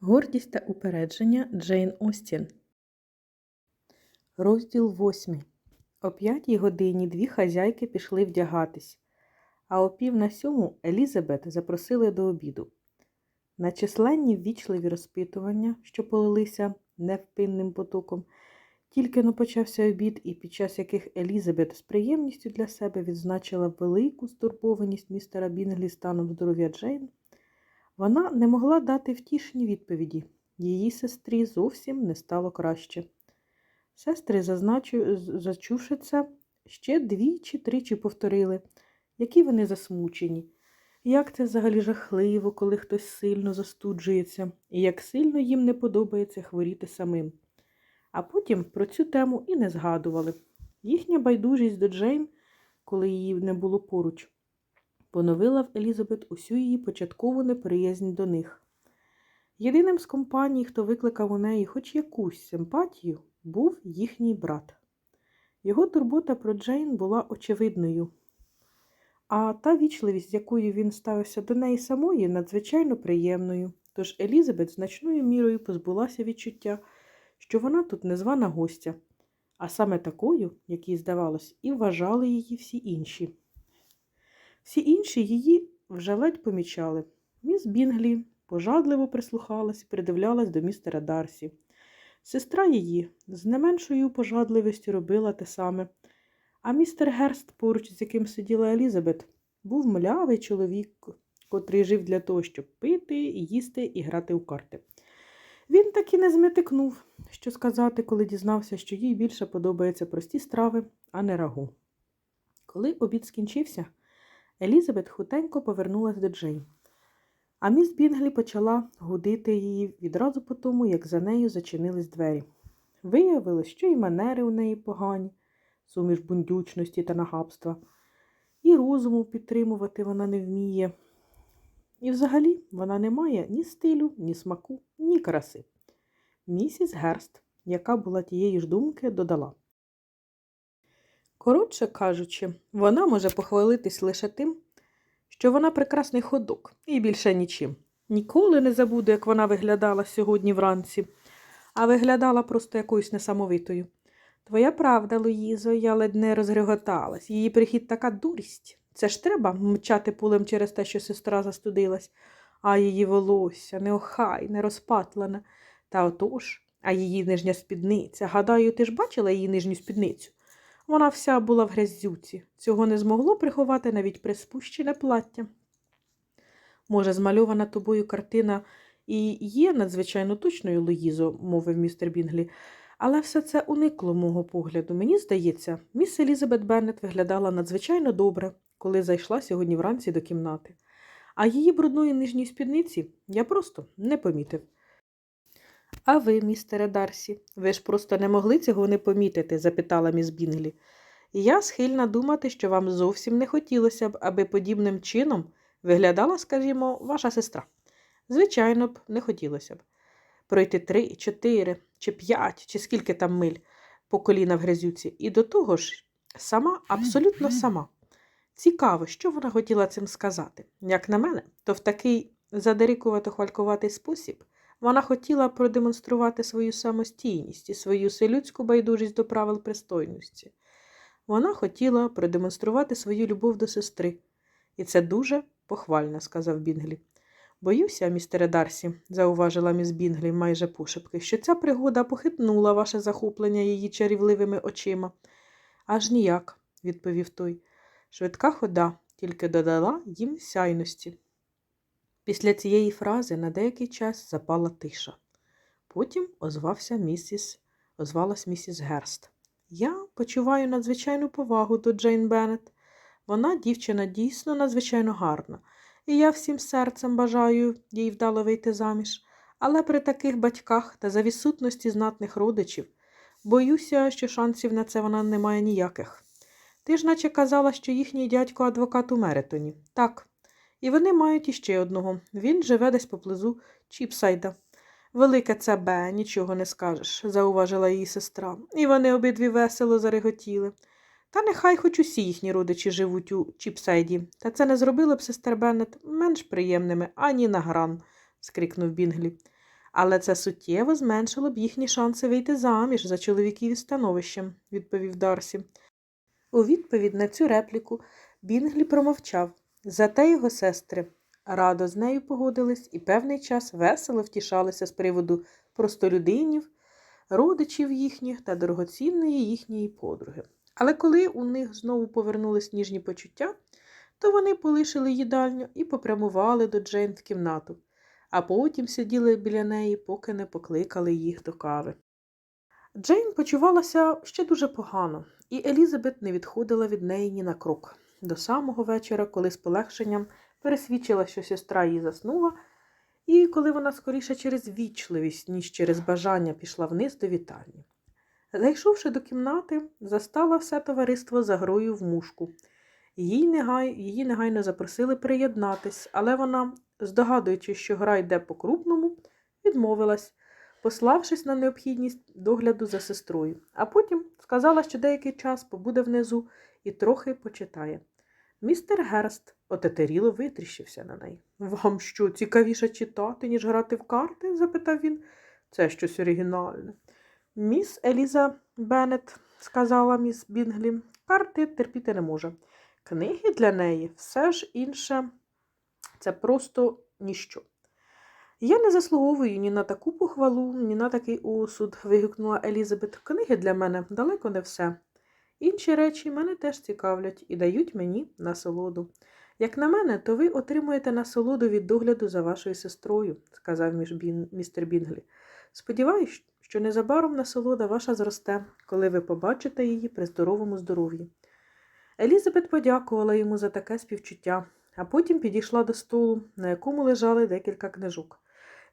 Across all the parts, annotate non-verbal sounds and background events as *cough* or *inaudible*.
Гордість та упередження Джейн Остін. Розділ восьмий. О п'ятій годині дві хазяйки пішли вдягатись, а о пів на сьому Елізабет запросили до обіду. На численні ввічливі розпитування, що полилися невпинним потоком, тільки но почався обід, і під час яких Елізабет з приємністю для себе відзначила велику стурбованість містера Бінглі станом здоров'я Джейн, вона не могла дати втішні відповіді. Її сестрі зовсім не стало краще. Сестри, зазначу, зачувши це, ще дві чи тричі повторили, які вони засмучені. Як це взагалі жахливо, коли хтось сильно застуджується, і як сильно їм не подобається хворіти самим. А потім про цю тему і не згадували. Їхня байдужість до Джейн, коли її не було поруч, поновила в Елізабет усю її початкову неприязнь до них. Єдиним з компаній, хто викликав у неї хоч якусь симпатію, був їхній брат. Його турбота про Джейн була очевидною, а та вічливість, з якою він ставився до неї самої, надзвичайно приємною. Тож Елізабет значною мірою позбулася відчуття, що вона тут незвана гостя, а саме такою, якій здавалось, і вважали її всі інші. Всі інші її вже ледь помічали. Міс Бінглі пожадливо прислухалась і придивлялась до містера Дарсі. Сестра її з не меншою пожадливістю робила те саме. А містер Герст, поруч з яким сиділа Елізабет, був млявий чоловік, котрий жив для того, щоб пити, їсти і грати у карти. Він так і не зметикнув, що сказати, коли дізнався, що їй більше подобаються прості страви, а не рагу. Коли обід скінчився, Елізабет хутенько повернулась до Джейн. А міс Бінглі почала гудити її відразу по тому, як за нею зачинились двері. Виявилось, що і манери у неї погані, суміш бундючності та нагабства, і розуму підтримувати вона не вміє. І взагалі вона не має ні стилю, ні смаку, ні краси. Місіс Герст, яка була тієї ж думки, додала. Коротше кажучи, вона може похвалитись лише тим, що вона прекрасний ходок і більше нічим. Ніколи не забуду, як вона виглядала сьогодні вранці, а виглядала просто якоюсь несамовитою. Твоя правда, Луїзо, я ледь не розреготалась. Її прихід така дурість. Це ж треба мчати пулем через те, що сестра застудилась, а її волосся неохайне, розпатлене. Та отож, а її нижня спідниця. Гадаю, ти ж бачила її нижню спідницю? Вона вся була в грязюці. Цього не змогло приховати навіть приспущене плаття. Може, змальована тобою картина і є надзвичайно точною, Луїзо, мовив містер Бінглі, але все це уникло мого погляду. Мені здається, міс Елізабет Беннет виглядала надзвичайно добре, коли зайшла сьогодні вранці до кімнати. А її брудної нижньої спідниці я просто не помітив. А ви, містере Дарсі, ви ж просто не могли цього не помітити? запитала міс Бінглі. Я схильна думати, що вам зовсім не хотілося б, аби подібним чином виглядала, скажімо, ваша сестра. Звичайно б, не хотілося б. Пройти три, чотири, чи п'ять, чи скільки там миль по коліна в грязюці, і до того ж, сама, абсолютно *clears throat* сама. Цікаво, що вона хотіла цим сказати. Як на мене, то в такий задерикувато хвалькуватий спосіб вона хотіла продемонструвати свою самостійність і свою селюдську байдужість до правил пристойності. Вона хотіла продемонструвати свою любов до сестри. І це дуже похвально, сказав Бінглі. Боюся, містере Дарсі, зауважила міс Бінглі майже пошепки, що ця пригода похитнула ваше захоплення її чарівливими очима. Аж ніяк, відповів той. Швидка хода тільки додала їм сяйності. Після цієї фрази на деякий час запала тиша. Потім озвався місіс, озвалась місіс Герст. Я почуваю надзвичайну повагу до Джейн Беннет. Вона дівчина дійсно надзвичайно гарна, і я всім серцем бажаю їй вдало вийти заміж. Але при таких батьках та за відсутності знатних родичів боюся, що шансів на це вона не має ніяких. Ти ж наче казала, що їхній дядько адвокат у Меритоні. Так. І вони мають іще одного. Він живе десь поблизу Чіпсайда. Велике це Б, нічого не скажеш, зауважила її сестра, і вони обидві весело зареготіли. Та нехай хоч усі їхні родичі живуть у Чіпсайді, та це не зробило б сестер Беннет менш приємними ані на гран, скрикнув Бінглі. Але це суттєво зменшило б їхні шанси вийти заміж за чоловіків із становищем, відповів Дарсі. У відповідь на цю репліку Бінглі промовчав. Зате його сестри радо з нею погодились і певний час весело втішалися з приводу простолюдинів, родичів їхніх та дорогоцінної їхньої подруги. Але коли у них знову повернулись ніжні почуття, то вони полишили їдальню і попрямували до Джейн в кімнату, а потім сиділи біля неї, поки не покликали їх до кави. Джейн почувалася ще дуже погано, і Елізабет не відходила від неї ні на крок. До самого вечора, коли з полегшенням пересвідчила, що сестра її заснула, і коли вона скоріше через вічливість, ніж через бажання пішла вниз до вітальні. Зайшовши до кімнати, застала все товариство за грою в мушку. Її, негай... Її негайно запросили приєднатись, але вона, здогадуючись, що гра йде по-крупному, відмовилась, пославшись на необхідність догляду за сестрою, а потім сказала, що деякий час побуде внизу і трохи почитає. Містер Герст отетеріло витріщився на неї. Вам що, цікавіше читати, ніж грати в карти? запитав він. Це щось оригінальне. Міс Еліза Беннет, сказала міс Бінглі, карти терпіти не може. Книги для неї все ж інше це просто ніщо. Я не заслуговую ні на таку похвалу, ні на такий осуд, вигукнула Елізабет. Книги для мене далеко не все. Інші речі мене теж цікавлять і дають мені насолоду. Як на мене, то ви отримуєте насолоду від догляду за вашою сестрою, сказав містер Бінглі. Сподіваюсь, що незабаром насолода ваша зросте, коли ви побачите її при здоровому здоров'ї. Елізабет подякувала йому за таке співчуття, а потім підійшла до столу, на якому лежали декілька книжок.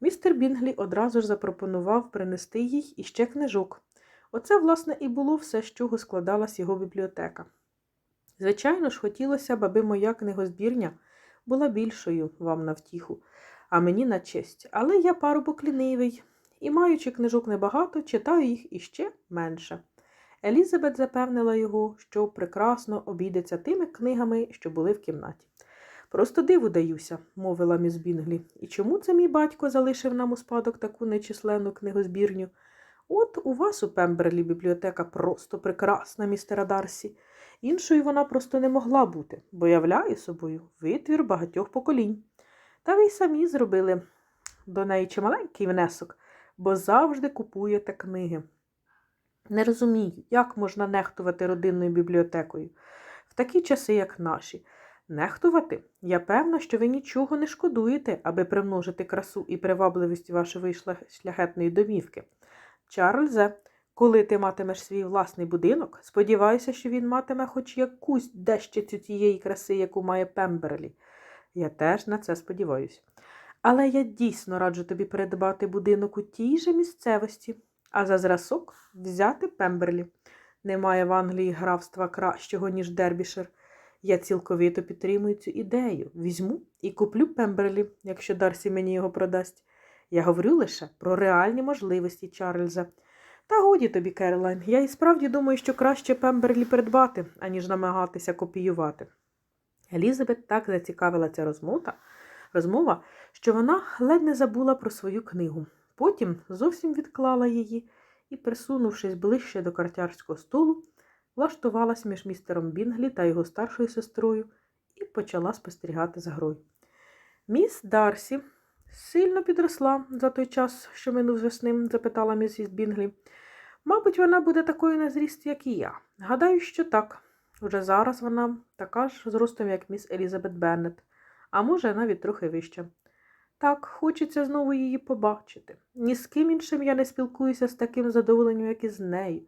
Містер Бінглі одразу ж запропонував принести їй іще книжок. Оце, власне, і було все, з чого складалась його бібліотека. Звичайно ж, хотілося б, аби моя книгозбірня була більшою вам на втіху, а мені на честь. Але я парубок лінивий, і, маючи книжок небагато, читаю їх іще менше. Елізабет запевнила його, що прекрасно обійдеться тими книгами, що були в кімнаті. Просто диву даюся, мовила міс Бінглі. І чому це мій батько залишив нам у спадок таку нечисленну книгозбірню? От у вас у Пемберлі бібліотека просто прекрасна, містера Дарсі. Іншою вона просто не могла бути, бо являє собою витвір багатьох поколінь. Та ви й самі зробили до неї чималенький внесок, бо завжди купуєте книги. Не розумію, як можна нехтувати родинною бібліотекою в такі часи, як наші. Нехтувати? Я певна, що ви нічого не шкодуєте, аби примножити красу і привабливість вашої шляхетної домівки. Чарльзе, коли ти матимеш свій власний будинок, сподіваюся, що він матиме хоч якусь дещицю тієї краси, яку має Пемберлі. Я теж на це сподіваюся. Але я дійсно раджу тобі передбати будинок у тій же місцевості, а за зразок взяти Пемберлі. Немає в Англії графства кращого, ніж Дербішир. Я цілковито підтримую цю ідею. Візьму і куплю Пемберлі, якщо Дарсі мені його продасть. Я говорю лише про реальні можливості Чарльза. Та годі тобі, Керолайн, я і справді думаю, що краще Пемберлі придбати, аніж намагатися копіювати. Елізабет так зацікавила ця розмова, розмова, що вона ледь не забула про свою книгу. Потім зовсім відклала її і, присунувшись ближче до картярського столу, влаштувалась між містером Бінглі та його старшою сестрою і почала спостерігати за грою. Міс Дарсі сильно підросла за той час, що минув з весни, запитала місіс Бінглі. Мабуть, вона буде такою на зріст, як і я. Гадаю, що так. Уже зараз вона така ж зростом, як міс Елізабет Беннет, а може, навіть трохи вища. Так, хочеться знову її побачити. Ні з ким іншим я не спілкуюся з таким задоволенням, як і з нею.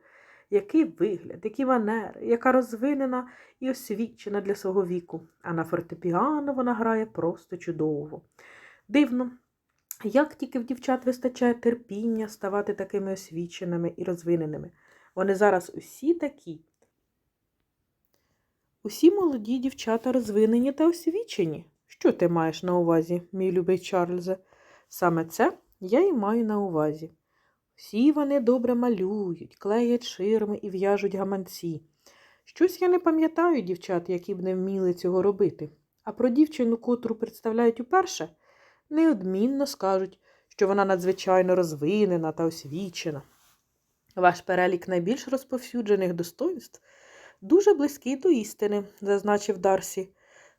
Який вигляд, які манери, яка розвинена і освічена для свого віку, а на фортепіано вона грає просто чудово. Дивно, як тільки в дівчат вистачає терпіння ставати такими освіченими і розвиненими. Вони зараз усі такі. Усі молоді дівчата розвинені та освічені. Що ти маєш на увазі, мій любий Чарльзе? Саме це я і маю на увазі. Всі вони добре малюють, клеять ширми і в'яжуть гаманці. Щось я не пам'ятаю дівчат, які б не вміли цього робити. А про дівчину, котру представляють уперше, неодмінно скажуть, що вона надзвичайно розвинена та освічена. Ваш перелік найбільш розповсюджених достоинств дуже близький до істини, зазначив Дарсі.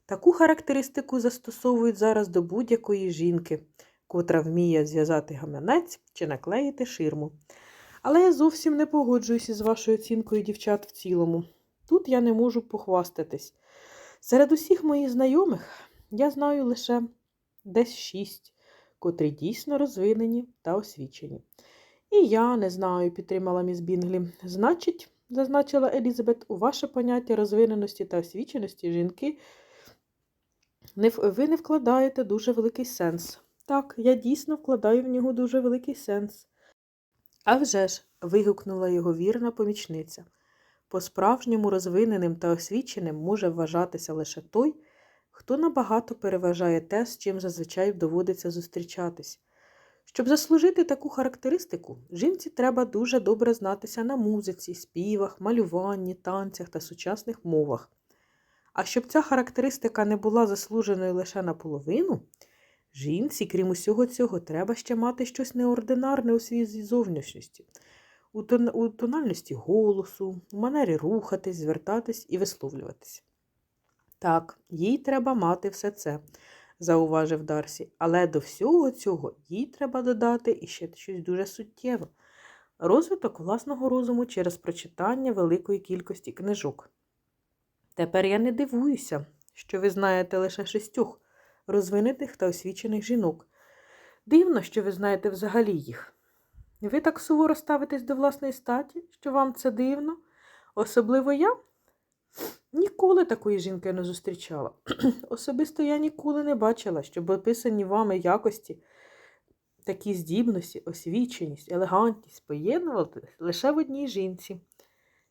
Таку характеристику застосовують зараз до будь-якої жінки, котра вміє зв'язати гаманець чи наклеїти ширму. Але я зовсім не погоджуюся з вашою оцінкою дівчат в цілому. Тут я не можу похвастатись. Серед усіх моїх знайомих я знаю лише десь шість, котрі дійсно розвинені та освічені. І я не знаю, підтримала міс Бінглі. Значить, зазначила Елізабет, у ваше поняття розвиненості та освіченості жінки ви не вкладаєте дуже великий сенс. Так, я дійсно вкладаю в нього дуже великий сенс. А вже ж, вигукнула його вірна помічниця. По-справжньому розвиненим та освіченим може вважатися лише той, хто набагато переважає те, з чим зазвичай доводиться зустрічатись. Щоб заслужити таку характеристику, жінці треба дуже добре знатися на музиці, співах, малюванні, танцях та сучасних мовах. А щоб ця характеристика не була заслуженою лише наполовину, жінці, крім усього цього, треба ще мати щось неординарне у своїй зовнішності, у, тональності голосу, у манері рухатись, звертатись і висловлюватись. Так, їй треба мати все це, зауважив Дарсі, але до всього цього їй треба додати іще щось дуже суттєве розвиток власного розуму через прочитання великої кількості книжок. Тепер я не дивуюся, що ви знаєте лише шістьох розвинених та освічених жінок. Дивно, що ви знаєте взагалі їх. Ви так суворо ставитесь до власної статі, що вам це дивно, особливо я ніколи такої жінки не зустрічала. *clears throat* Особисто я ніколи не бачила, щоб описані вами якості, такі здібності, освіченість, елегантність поєднували лише в одній жінці.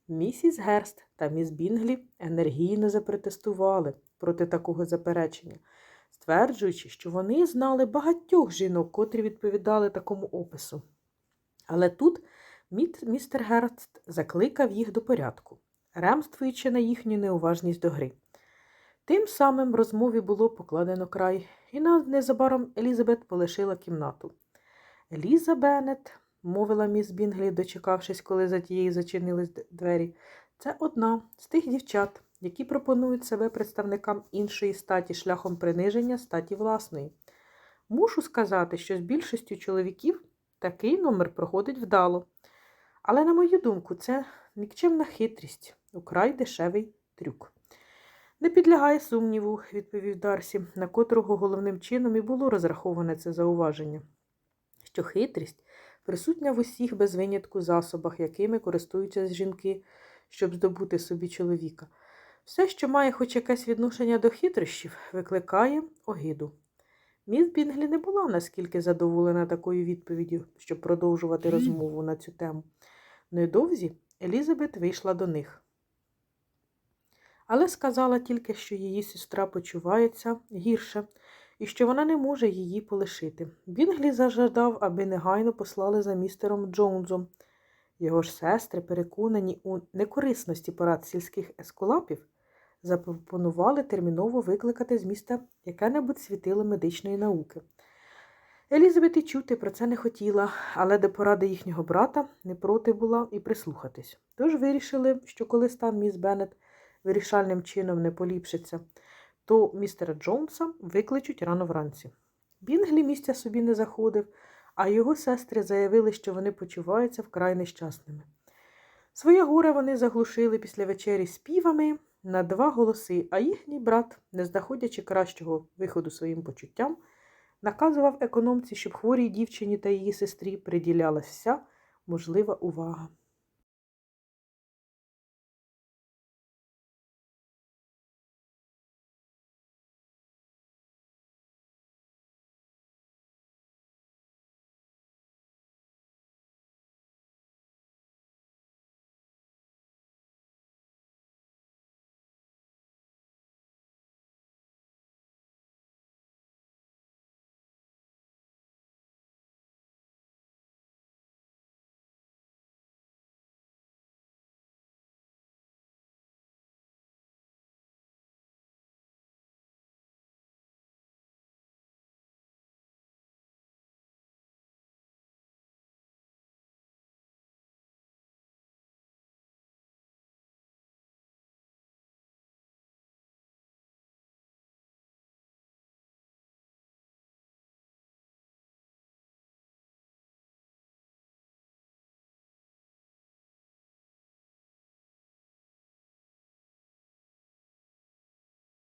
Місіс Герст та міс Бінглі енергійно запротестували проти такого заперечення, стверджуючи, що вони знали багатьох жінок, котрі відповідали такому опису. Але тут містер Герст закликав їх до порядку, ремствуючи на їхню неуважність до гри. Тим самим розмові було покладено край, і незабаром Елізабет полишила кімнату. Еліза Беннет, мовила міс Бінглі, дочекавшись, коли за тією зачинились двері, це одна з тих дівчат, які пропонують себе представникам іншої статі шляхом приниження статі власної. Мушу сказати, що з більшістю чоловіків такий номер проходить вдало. Але, на мою думку, це нікчемна хитрість, украй дешевий трюк. Не підлягає сумніву, відповів Дарсі, на котрого головним чином і було розраховане це зауваження, що хитрість присутня в усіх без винятку засобах, якими користуються жінки, щоб здобути собі чоловіка. Все, що має хоч якесь відношення до хитрощів, викликає огиду. Міс Бінглі не була наскільки задоволена такою відповіддю, щоб продовжувати розмову на цю тему. Недовзі Елізабет вийшла до них. Але сказала тільки, що її сестра почувається гірше і що вона не може її полишити. Бінглі зажадав, аби негайно послали за містером Джонсом. Його ж сестри, переконані у некорисності порад сільських ескулапів, запропонували терміново викликати з міста яке-небудь світило медичної науки. Елізабет і чути про це не хотіла, але до поради їхнього брата не проти була і прислухатись. Тож вирішили, що коли стан міс Беннет вирішальним чином не поліпшиться, то містера Джонса викличуть рано вранці. Бінглі місця собі не заходив, а його сестри заявили, що вони почуваються вкрай нещасними. Своє горе вони заглушили після вечері співами на два голоси, а їхній брат, не знаходячи кращого виходу своїм почуттям, наказував економці, щоб хворій дівчині та її сестрі приділялася вся можлива увага.